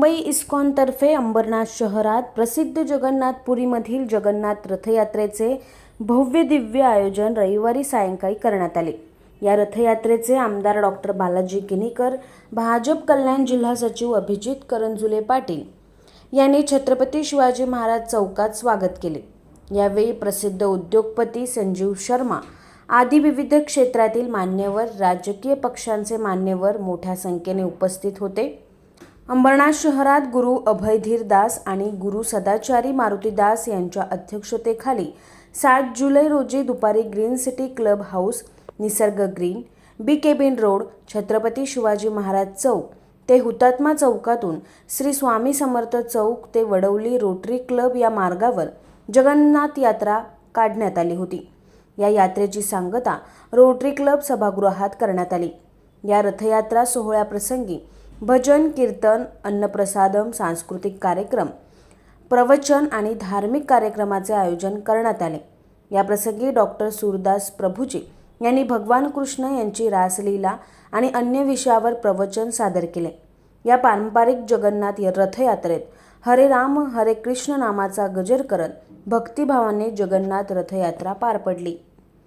मुंबई इस्कॉनतर्फे अंबरनाथ शहरात प्रसिद्ध जगन्नाथपुरीमधील जगन्नाथ रथयात्रेचे भव्य दिव्य आयोजन रविवारी सायंकाळी करण्यात आले. या रथयात्रेचे आमदार डॉक्टर बालाजी किनीकर भाजप कल्याण जिल्हा सचिव अभिजित करंजुले पाटील यांनी छत्रपती शिवाजी महाराज चौकात स्वागत केले. यावेळी प्रसिद्ध उद्योगपती संजीव शर्मा आदी विविध क्षेत्रातील मान्यवर राजकीय पक्षांचे मान्यवर मोठ्या संख्येने उपस्थित होते. अंबरनाथ शहरात गुरु अभयधीर दास आणि गुरु सदाचारी मारुती दास यांच्या अध्यक्षतेखाली सात जुलै रोजी दुपारी green city club house Nisarg green B cabin road Chhatrapati Shivaji Maharaj चौक ते हुतात्मा चौकातून श्री स्वामी समर्थ चौक ते वडवली रोटरी क्लब या मार्गावर जगन्नाथ यात्रा काढण्यात आली होती. या यात्रेची सांगता रोटरी क्लब सभागृहात करण्यात आली. या रथयात्रा सोहळ्याप्रसंगी भजन कीर्तन अन्नप्रसादम सांस्कृतिक कार्यक्रम प्रवचन आणि धार्मिक कार्यक्रमाचे आयोजन करण्यात आले. याप्रसंगी डॉक्टर सूरदास प्रभुजी यांनी भगवान कृष्ण यांची रासलीला आणि अन्य विषयावर प्रवचन सादर केले. या पारंपरिक जगन्नाथ रथयात्रेत हरे राम हरे कृष्ण नामाचा गजर करत भक्तिभावाने जगन्नाथ रथयात्रा पार पडली.